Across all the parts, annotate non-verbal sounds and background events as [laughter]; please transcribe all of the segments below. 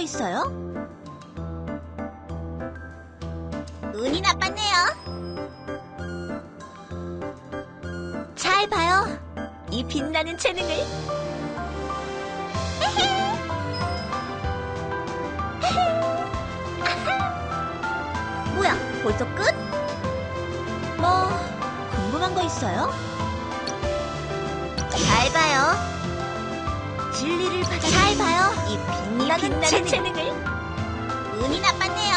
거 있어요? 운이 나빴네요. 잘 봐요. 이 빛나는 재능을. [laughs] 뭐야, 벌써 끝? 뭐, 궁금한 거 있어요? 잘 봐요. 진리를 받아. 잘 봐요. 이 빛나는, 재능. 재능을. 운이 나빴네요.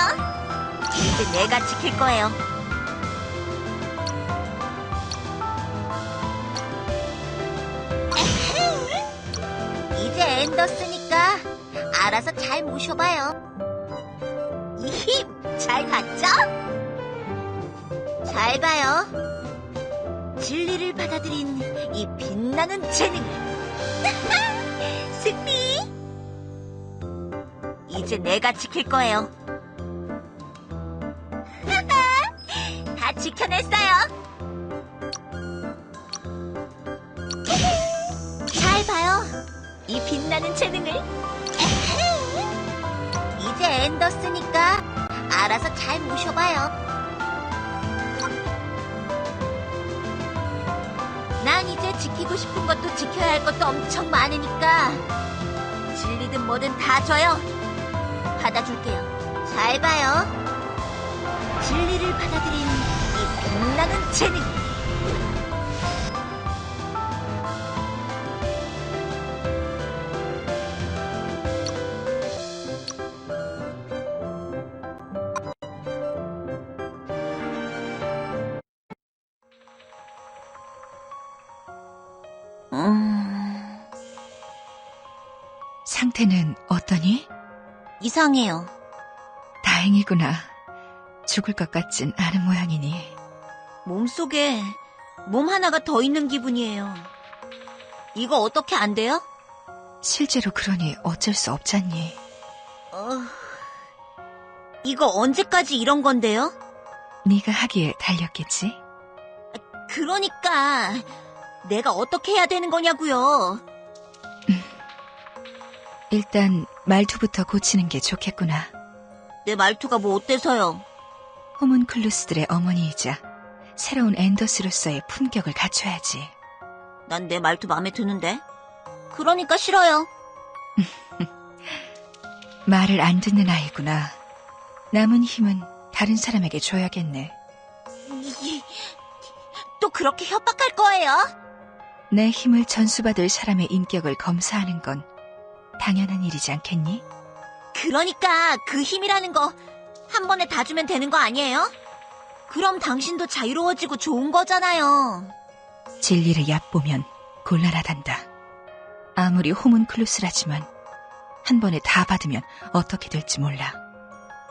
이제 내가 지킬 거예요. 이제 엔더스니까 알아서 잘 모셔봐요. 이 힘 잘 봤죠? 잘 봐요. 진리를 받아들인 이 빛나는 재능을. [laughs] 승리! 이제 내가 지킬 거예요. [laughs] 다 지켜냈어요. [laughs] 잘 봐요. 이 빛나는 재능을. 이제 엔더스니까 알아서 잘 모셔봐요. 지키고 싶은 것도 지켜야 할 것도 엄청 많으니까 진리든 뭐든 다 줘요. 받아줄게요. 잘 봐요. 진리를 받아들인 이 빛나는 재능. 상태는 어떠니? 이상해요. 다행이구나. 죽을 것 같진 않은 모양이니. 몸속에 몸 하나가 더 있는 기분이에요. 이거 어떻게 안 돼요? 실제로 그러니 어쩔 수 없잖니. 어, 이거 언제까지 이런 건데요? 네가 하기에 달렸겠지? 그러니까 내가 어떻게 해야 되는 거냐고요. 일단 말투부터 고치는 게 좋겠구나. 내 말투가 뭐 어때서요? 호문클루스들의 어머니이자 새로운 앤더스로서의 품격을 갖춰야지. 난 내 말투 마음에 드는데. 그러니까 싫어요. [laughs] 말을 안 듣는 아이구나. 남은 힘은 다른 사람에게 줘야겠네. 이- 또 그렇게 협박할 거예요? 내 힘을 전수받을 사람의 인격을 검사하는 건 당연한 일이지 않겠니? 그러니까 그 힘이라는 거 한 번에 다 주면 되는 거 아니에요? 그럼 당신도 자유로워지고 좋은 거잖아요. 진리를 얕보면 곤란하단다. 아무리 호문클루스라지만 한 번에 다 받으면 어떻게 될지 몰라.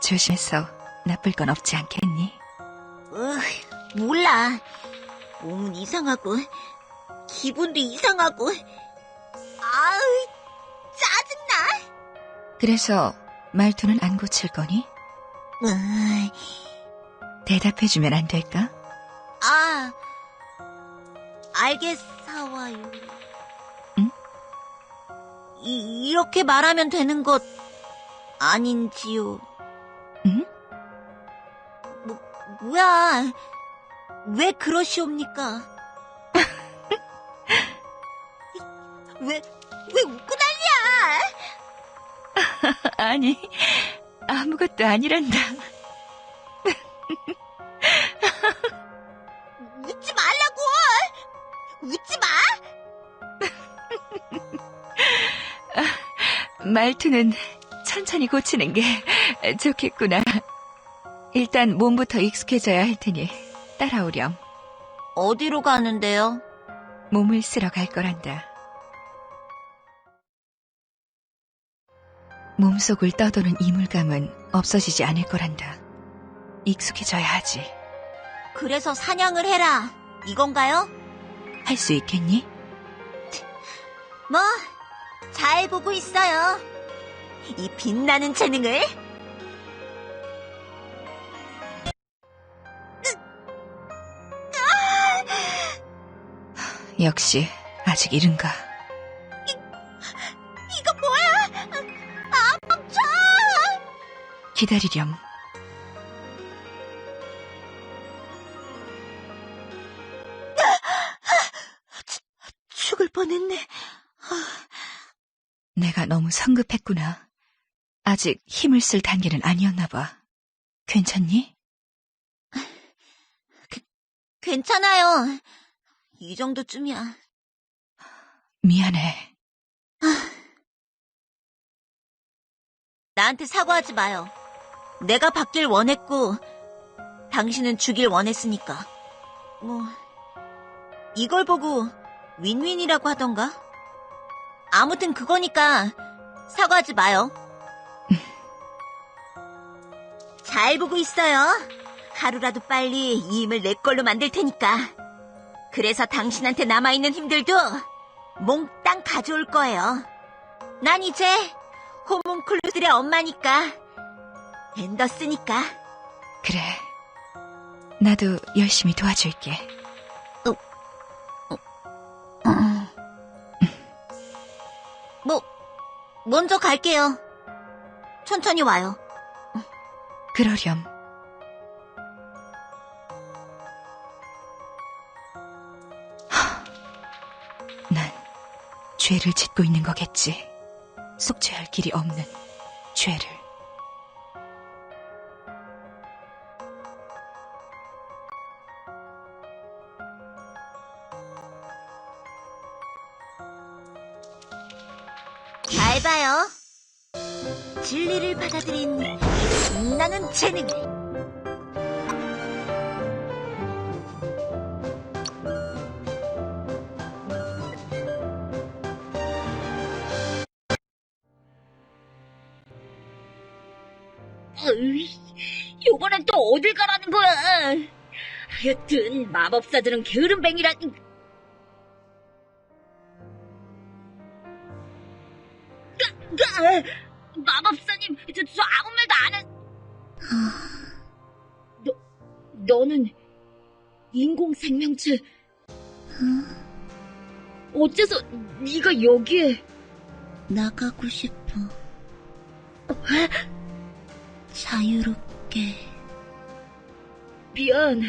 조심해서 나쁠 건 없지 않겠니? 으, 몰라. 몸은 이상하고 기분도 이상하고 아우. 그래서 말투는 안 고칠 거니? 으, 대답해주면 안 될까? 아 알겠사와요. 응? 이, 이렇게 말하면 되는 것 아닌지요. 응? 뭐, 뭐야. 왜 그러시옵니까? [laughs] 왜, 왜 웃고? [laughs] 아니, 아무것도 아니란다. [laughs] 웃지 말라고! 웃지 마! [laughs] 말투는 천천히 고치는 게 좋겠구나. 일단 몸부터 익숙해져야 할 테니 따라오렴. 어디로 가는데요? 몸을 쓰러 갈 거란다. 몸속을 떠도는 이물감은 없어지지 않을 거란다. 익숙해져야 하지. 그래서 사냥을 해라. 이건가요? 할 수 있겠니? 뭐, 잘 보고 있어요. 이 빛나는 재능을. 역시 아직 이른가. 기다리렴. 죽을 뻔했네. 내가 너무 성급했구나. 아직 힘을 쓸 단계는 아니었나 봐. 괜찮니? 괜찮아요. 이 정도쯤이야. 미안해. 나한테 사과하지 마요. 내가 받길 원했고, 당신은 주길 원했으니까. 뭐, 이걸 보고 윈윈이라고 하던가? 아무튼 그거니까 사과하지 마요. [laughs] 잘 보고 있어요. 하루라도 빨리 이 힘을 내 걸로 만들 테니까. 그래서 당신한테 남아있는 힘들도 몽땅 가져올 거예요. 난 이제 호문클루들의 엄마니까. 앤더스니까. 그래. 나도 열심히 도와줄게. 뭐, 먼저 갈게요. 천천히 와요. 그러렴. 하, 난 죄를 짓고 있는 거겠지. 속죄할 길이 없는 죄를. 진리를 받아들인 이 빛나는 재능을. 어이, 이번엔 또 어딜 가라는 거야? 하여튼 마법사들은 게으름뱅이라니. 너는 인공 생명체. 어째서 네가 여기에? 나가고 싶어. 자유롭게 미안.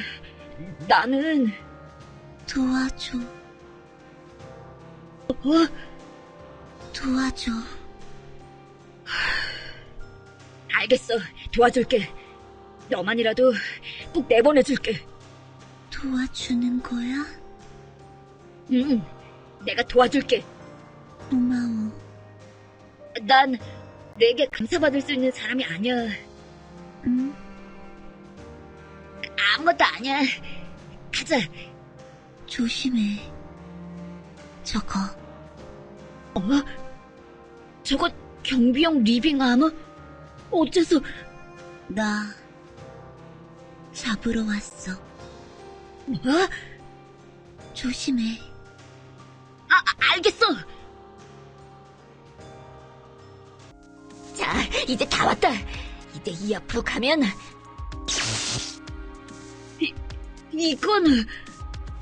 나는 도와줘. 어? 도와줘. 알겠어. 도와줄게. 너만이라도 꼭 내보내줄게. 도와주는 거야? 응, 내가 도와줄게. 고마워. 난 내게 감사받을 수 있는 사람이 아니야. 응? 아무것도 아니야. 가자. 조심해. 저거. 어? 저거 경비용 리빙 아머? 어째서 나 잡으러 왔어. 뭐? 조심해. 아, 아, 알겠어. 자, 이제 다 왔다. 이제 이 앞으로 가면 이, 이건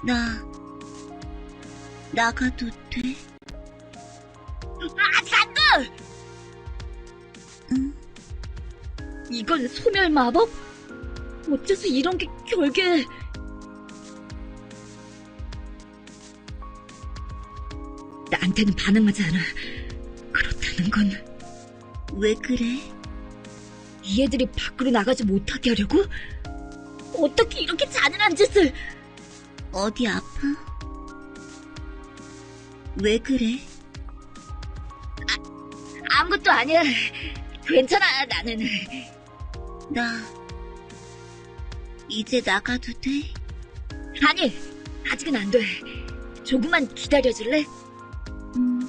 나 나가도 돼? 안 돼. 응? 이건 소멸 마법? 어째서 이런 게 결계... 나한테는 반응하지 않아. 그렇다는 건 왜 그래? 이 애들이 밖으로 나가지 못하게 하려고? 어떻게 이렇게 잔인한 짓을... 어디 아파? 왜 그래? 아무것도 아니야. 괜찮아, 나는. 나 이제 나가도 돼? 아니, 아직은 안 돼. 조금만 기다려줄래? 음.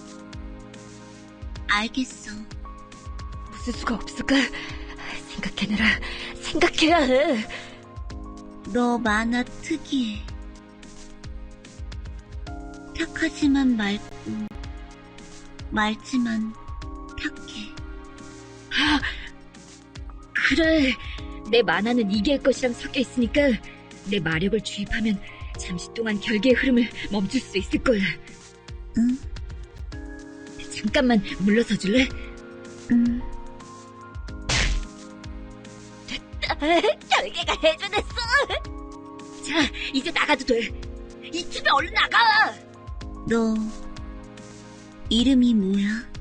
알겠어. 웃을 수가 없을까? 생각해내라. 생각해야 해. 너 만화 특이해. 착하지만 맑고, 맑지만 착해. 아, 그래. 내 만화는 이계의 것이랑 섞여 있으니까 내 마력을 주입하면 잠시 동안 결계의 흐름을 멈출 수 있을 거야. 응? 잠깐만 물러서 줄래? 응. [laughs] 결계가 해줘냈어. 자, 이제 나가도 돼. 이 집에 얼른 나가! 너 이름이 뭐야?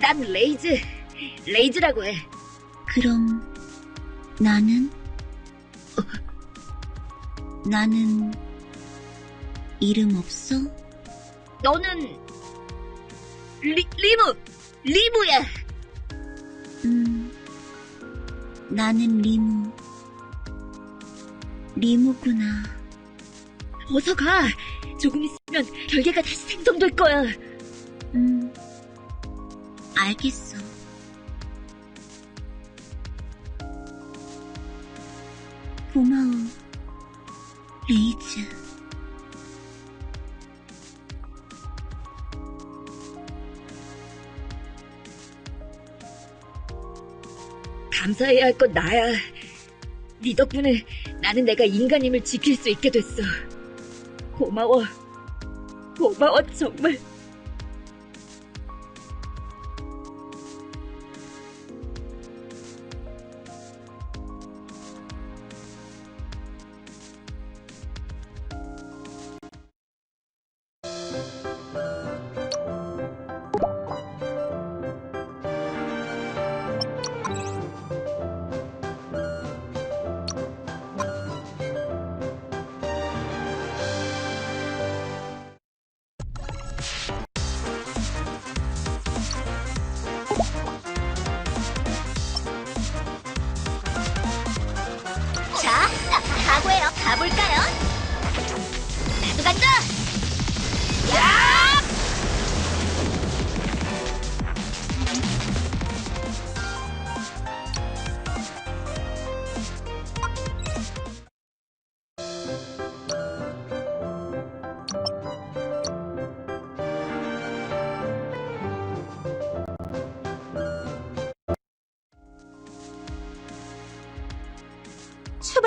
난 레이즈. 레이즈라고 해. 그럼 나는 어, 나는 이름 없어? 너는 리, 리무! 리무야! 음, 나는 리무. 리무구나. 어서 가! 조금 있으면 결계가 다시 생성될 거야. 음, 알겠어. 고마워, 레이즈. 감사해야 할 건 나야. 네 덕분에 나는 내가 인간임을 지킬 수 있게 됐어. 고마워. 고마워, 정말.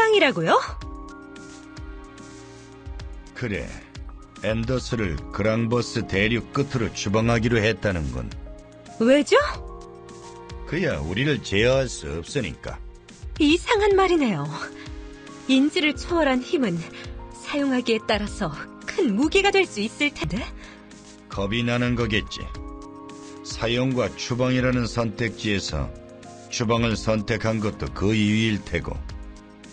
추방이라고요? 그래. 앤더스를 그랑버스 대륙 끝으로 추방하기로 했다는 건 왜죠? 그야 우리를 제어할 수 없으니까. 이상한 말이네요. 인지를 초월한 힘은 사용하기에 따라서 큰 무기가 될 수 있을 텐데. 겁이 나는 거겠지. 사형과 추방이라는 선택지에서 추방을 선택한 것도 그 이유일 테고.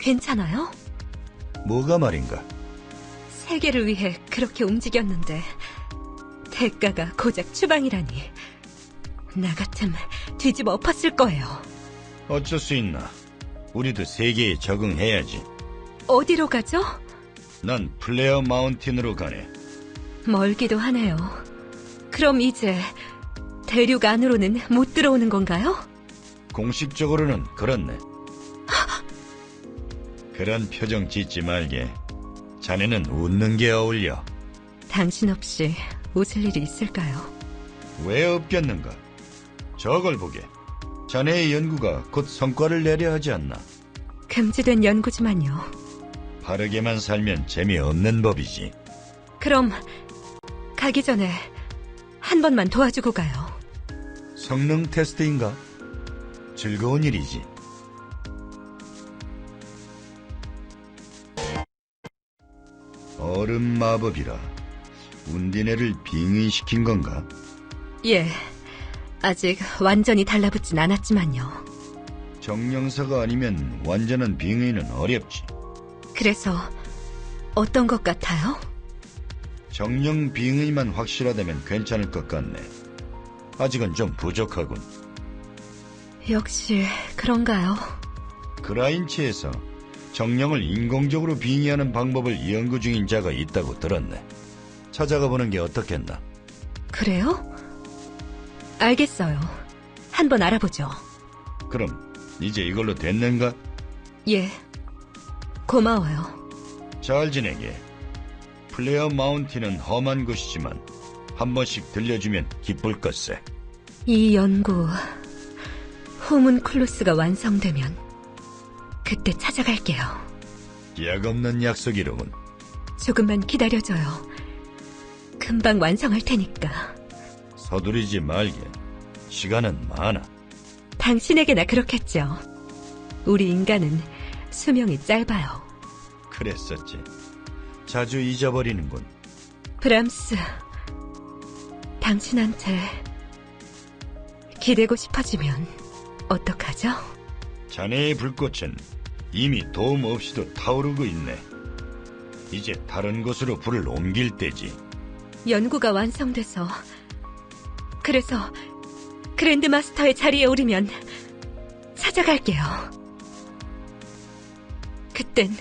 괜찮아요? 뭐가 말인가? 세계를 위해 그렇게 움직였는데 대가가 고작 추방이라니. 나 같으면 뒤집어 엎었을 거예요. 어쩔 수 있나? 우리도 세계에 적응해야지. 어디로 가죠? 난 플레어 마운틴으로 가네. 멀기도 하네요. 그럼 이제 대륙 안으로는 못 들어오는 건가요? 공식적으로는 그렇네. 그런 표정 짓지 말게. 자네는 웃는 게 어울려. 당신 없이 웃을 일이 있을까요? 왜 없겠는가? 저걸 보게. 자네의 연구가 곧 성과를 내려 하지 않나? 금지된 연구지만요. 바르게만 살면 재미없는 법이지. 그럼 가기 전에 한 번만 도와주고 가요. 성능 테스트인가? 즐거운 일이지. 얼음 마법이라 운디네를 빙의시킨 건가? 예. 아직 완전히 달라붙진 않았지만요. 정령사가 아니면 완전한 빙의는 어렵지. 그래서 어떤 것 같아요? 정령 빙의만 확실하다면 괜찮을 것 같네. 아직은 좀 부족하군. 역시 그런가요? 그라인치에서 정령을 인공적으로 빙의하는 방법을 연구 중인 자가 있다고 들었네. 찾아가 보는 게 어떻겠나? 그래요? 알겠어요. 한번 알아보죠. 그럼 이제 이걸로 됐는가? 예. 고마워요. 잘 지내게. 플레어 마운틴은 험한 곳이지만 한 번씩 들려주면 기쁠 것세. 이 연구 호문클루스가 완성되면 그때 찾아갈게요. 약 없는 약속이로군. 조금만 기다려줘요. 금방 완성할 테니까. 서두르지 말게. 시간은 많아. 당신에게나 그렇겠죠. 우리 인간은 수명이 짧아요. 그랬었지. 자주 잊어버리는군. 브람스, 당신한테 기대고 싶어지면 어떡하죠? 자네의 불꽃은 이미 도움 없이도 타오르고 있네. 이제 다른 곳으로 불을 옮길 때지. 연구가 완성돼서 그래서 그랜드 마스터의 자리에 오르면 찾아갈게요. 그땐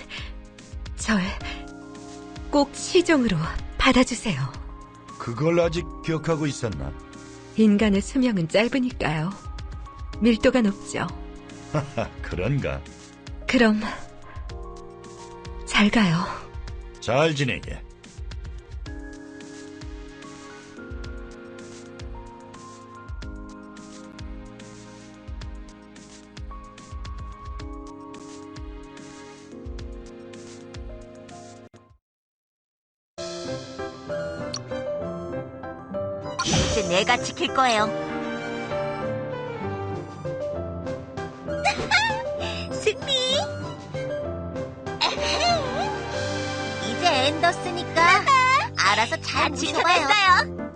절 꼭 시종으로 받아주세요. 그걸 아직 기억하고 있었나? 인간의 수명은 짧으니까요. 밀도가 높죠. 하하, [laughs] 그런가? 그럼 잘 가요. 잘 지내게. 이제 내가 지킬 거예요. 이제 엔더스니까 알아서 잘 지켜냈어요.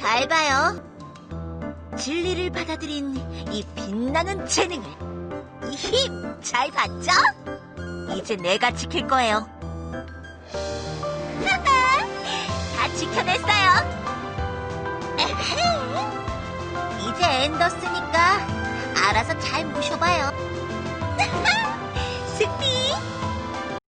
잘 봐요. 진리를 받아들인 이 빛나는 재능을 이 힘 잘 봤죠? 이제 내가 지킬 거예요. [laughs] 다 지켜냈어요. 에헤. [laughs] 이제 엔더스니까 알아서 잘 모셔봐요.